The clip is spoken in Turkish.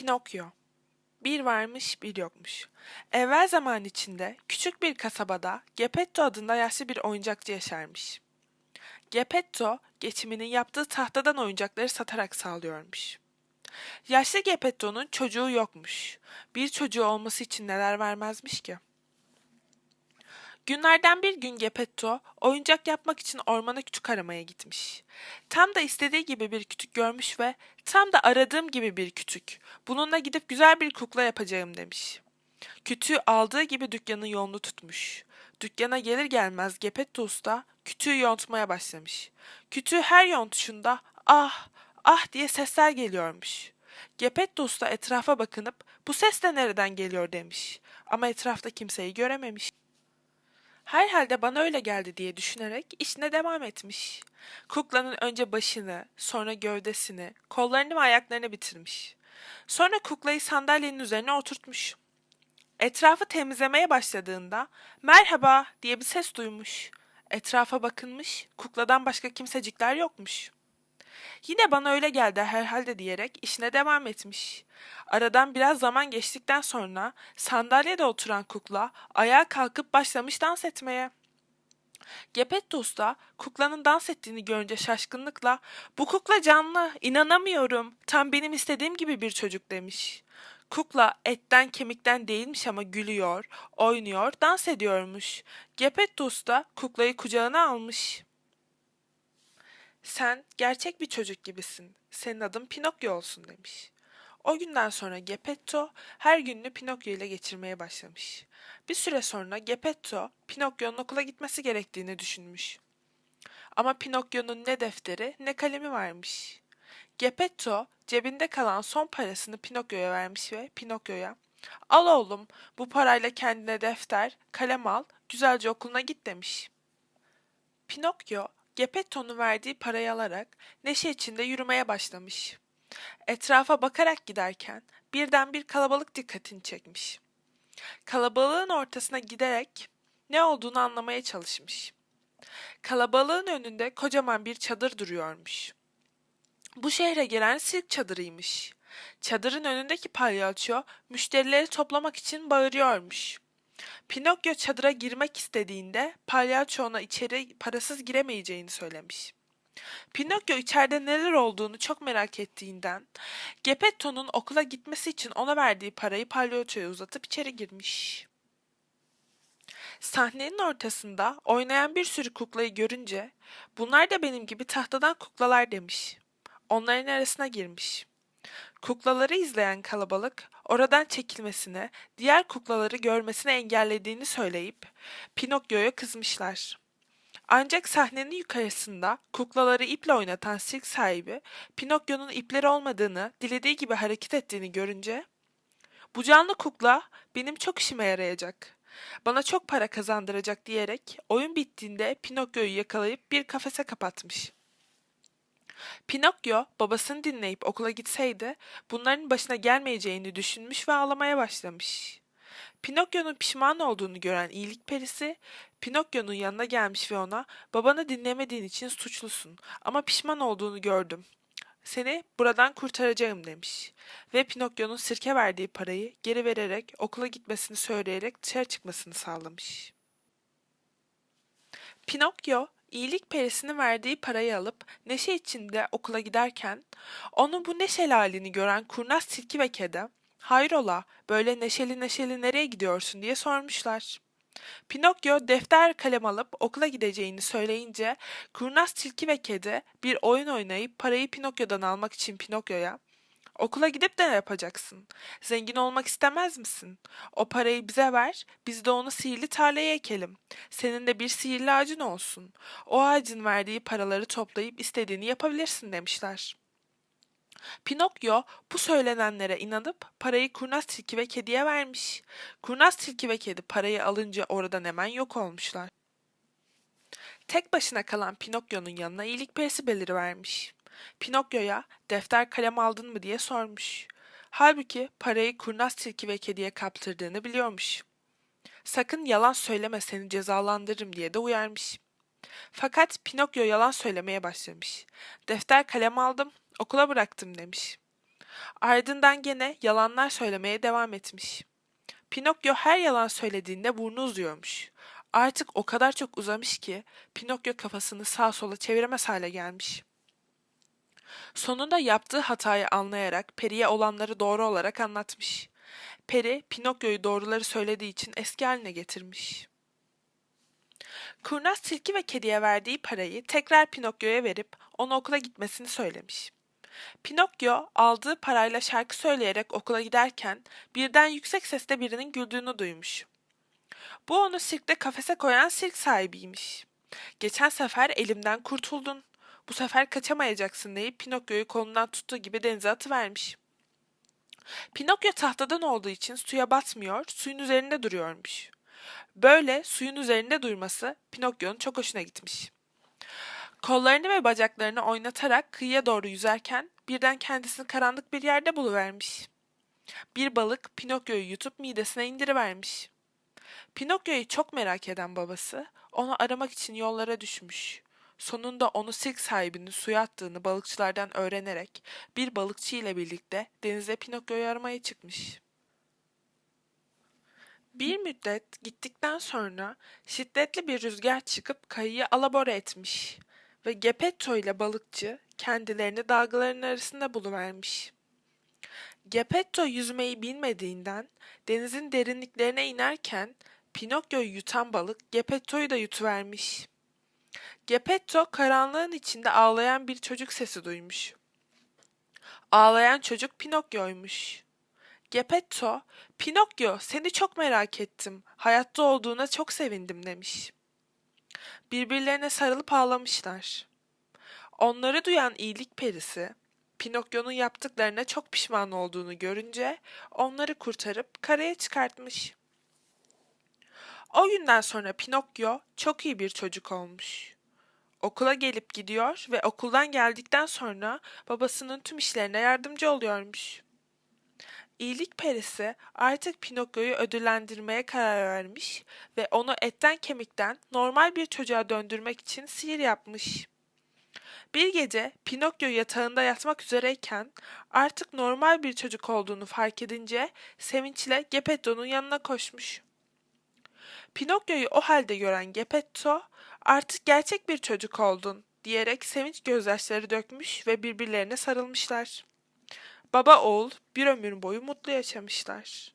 Pinokyo Bir varmış bir yokmuş. Evvel zaman içinde küçük bir kasabada Geppetto adında yaşlı bir oyuncakçı yaşarmış. Geppetto geçimini yaptığı tahtadan oyuncakları satarak sağlıyormuş. Yaşlı Geppetto'nun çocuğu yokmuş. Bir çocuğu olması için neler vermezmiş ki? Günlerden bir gün Geppetto oyuncak yapmak için ormana kütük aramaya gitmiş. Tam da istediği gibi bir kütük görmüş ve tam da aradığım gibi bir kütük. Bununla gidip güzel bir kukla yapacağım demiş. Kütüğü aldığı gibi dükkanın yolunu tutmuş. Dükkana gelir gelmez Geppetto Usta kütüğü yontmaya başlamış. Kütüğü her yontuşunda ah ah diye sesler geliyormuş. Geppetto Usta etrafa bakınıp bu ses de nereden geliyor demiş. Ama etrafta kimseyi görememiş. Herhalde bana öyle geldi diye düşünerek işine devam etmiş. Kuklanın önce başını, sonra gövdesini, kollarını ve ayaklarını bitirmiş. Sonra kuklayı sandalyenin üzerine oturtmuş. Etrafı temizlemeye başladığında merhaba diye bir ses duymuş. Etrafa bakınmış, kukladan başka kimsecikler yokmuş. Yine bana öyle geldi herhalde diyerek işine devam etmiş. Aradan biraz zaman geçtikten sonra sandalyede oturan kukla ayağa kalkıp başlamış dans etmeye. Geppetto Usta kuklanın dans ettiğini görünce şaşkınlıkla ''Bu kukla canlı, inanamıyorum, tam benim istediğim gibi bir çocuk'' demiş. Kukla etten kemikten değilmiş ama gülüyor, oynuyor, dans ediyormuş. Geppetto Usta kuklayı kucağına almış. Sen gerçek bir çocuk gibisin. Senin adın Pinokyo olsun demiş. O günden sonra Geppetto her gününü Pinokyo ile geçirmeye başlamış. Bir süre sonra Geppetto Pinokyo'nun okula gitmesi gerektiğini düşünmüş. Ama Pinokyo'nun ne defteri ne kalemi varmış. Geppetto cebinde kalan son parasını Pinokyo'ya vermiş ve Pinokyo'ya "Al oğlum, bu parayla kendine defter, kalem al, güzelce okuluna git." demiş. Pinokyo Geppetto'nun verdiği parayı alarak neşe içinde yürümeye başlamış. Etrafa bakarak giderken birden bir kalabalık dikkatini çekmiş. Kalabalığın ortasına giderek ne olduğunu anlamaya çalışmış. Kalabalığın önünde kocaman bir çadır duruyormuş. Bu şehre gelen sirk çadırıymış. Çadırın önündeki palyaço müşterileri toplamak için bağırıyormuş. Pinokyo çadıra girmek istediğinde palyaço ona içeri parasız giremeyeceğini söylemiş. Pinokyo içeride neler olduğunu çok merak ettiğinden Geppetto'nun okula gitmesi için ona verdiği parayı palyaçoya uzatıp içeri girmiş. Sahnenin ortasında oynayan bir sürü kuklayı görünce bunlar da benim gibi tahtadan kuklalar demiş. Onların arasına girmiş. Kuklaları izleyen kalabalık oradan çekilmesine, diğer kuklaları görmesine engellediğini söyleyip Pinokyo'ya kızmışlar. Ancak sahnenin yukarısında kuklaları iple oynatan sirk sahibi Pinokyo'nun ipleri olmadığını, dilediği gibi hareket ettiğini görünce bu canlı kukla benim çok işime yarayacak. Bana çok para kazandıracak diyerek oyun bittiğinde Pinokyo'yu yakalayıp bir kafese kapatmış. Pinokyo babasını dinleyip okula gitseydi bunların başına gelmeyeceğini düşünmüş ve ağlamaya başlamış. Pinokyo'nun pişman olduğunu gören iyilik perisi Pinokyo'nun yanına gelmiş ve ona babanı dinlemediğin için suçlusun ama pişman olduğunu gördüm. Seni buradan kurtaracağım demiş ve Pinokyo'nun sirke verdiği parayı geri vererek okula gitmesini söyleyerek dışarı çıkmasını sağlamış. Pinokyo iyilik perisinin verdiği parayı alıp neşe içinde okula giderken onun bu neşeli halini gören kurnaz tilki ve kedi hayrola böyle neşeli neşeli nereye gidiyorsun diye sormuşlar. Pinokyo defter kalem alıp okula gideceğini söyleyince kurnaz tilki ve kedi bir oyun oynayıp parayı Pinokyo'dan almak için Pinokyo'ya Okula gidip de ne yapacaksın? Zengin olmak istemez misin? O parayı bize ver, biz de onu sihirli tarlaya ekelim. Senin de bir sihirli ağacın olsun. O ağacın verdiği paraları toplayıp istediğini yapabilirsin demişler. Pinokyo bu söylenenlere inanıp parayı kurnaz tilki ve kediye vermiş. Kurnaz tilki ve kedi parayı alınca oradan hemen yok olmuşlar. Tek başına kalan Pinokyo'nun yanına iyilik perisi belirivermiş. Pinokyo'ya defter kalem aldın mı diye sormuş. Halbuki parayı kurnaz tilki ve kediye kaptırdığını biliyormuş. Sakın yalan söyleme seni cezalandırırım diye de uyarmış. Fakat Pinokyo yalan söylemeye başlamış. Defter kalem aldım, okula bıraktım demiş. Ardından gene yalanlar söylemeye devam etmiş. Pinokyo her yalan söylediğinde burnu uzuyormuş. Artık o kadar çok uzamış ki Pinokyo kafasını sağa sola çeviremez hale gelmiş. Sonunda yaptığı hatayı anlayarak Peri'ye olanları doğru olarak anlatmış. Peri, Pinokyo'yu doğruları söylediği için eski haline getirmiş. Kurnaz tilki ve kediye verdiği parayı tekrar Pinokyo'ya verip ona okula gitmesini söylemiş. Pinokyo aldığı parayla şarkı söyleyerek okula giderken birden yüksek sesle birinin güldüğünü duymuş. Bu onu sirkte kafese koyan sirk sahibiymiş. Geçen sefer elimden kurtuldun. Bu sefer kaçamayacaksın deyip Pinokyo'yu kolundan tuttuğu gibi denize atıvermiş. Pinokyo tahtadan olduğu için suya batmıyor, suyun üzerinde duruyormuş. Böyle suyun üzerinde durması Pinokyo'nun çok hoşuna gitmiş. Kollarını ve bacaklarını oynatarak kıyıya doğru yüzerken birden kendisini karanlık bir yerde buluvermiş. Bir balık Pinokyo'yu yutup midesine indirivermiş. Pinokyo'yu çok merak eden babası onu aramak için yollara düşmüş. Sonunda onu sirk sahibinin suya attığını balıkçılardan öğrenerek bir balıkçı ile birlikte denize Pinokyo'yu aramaya çıkmış. Bir müddet gittikten sonra şiddetli bir rüzgar çıkıp kayıyı alabora etmiş ve Geppetto ile balıkçı kendilerini dalgaların arasında buluvermiş. Geppetto yüzmeyi bilmediğinden denizin derinliklerine inerken Pinokyo'yu yutan balık Geppetto'yu da yutuvermiş. Geppetto karanlığın içinde ağlayan bir çocuk sesi duymuş. Ağlayan çocuk Pinokyo'ymuş. Geppetto, Pinokyo seni çok merak ettim. Hayatta olduğuna çok sevindim demiş. Birbirlerine sarılıp ağlamışlar. Onları duyan iyilik perisi, Pinokyo'nun yaptıklarına çok pişman olduğunu görünce onları kurtarıp karaya çıkartmış. O günden sonra Pinokyo çok iyi bir çocuk olmuş. Okula gelip gidiyor ve okuldan geldikten sonra babasının tüm işlerine yardımcı oluyormuş. İyilik perisi artık Pinokyo'yu ödüllendirmeye karar vermiş ve onu etten kemikten normal bir çocuğa döndürmek için sihir yapmış. Bir gece Pinokyo yatağında yatmak üzereyken artık normal bir çocuk olduğunu fark edince sevinçle Geppetto'nun yanına koşmuş. Pinokyo'yu o halde gören Geppetto, artık gerçek bir çocuk oldun diyerek sevinç gözyaşları dökmüş ve birbirlerine sarılmışlar. Baba oğul bir ömür boyu mutlu yaşamışlar.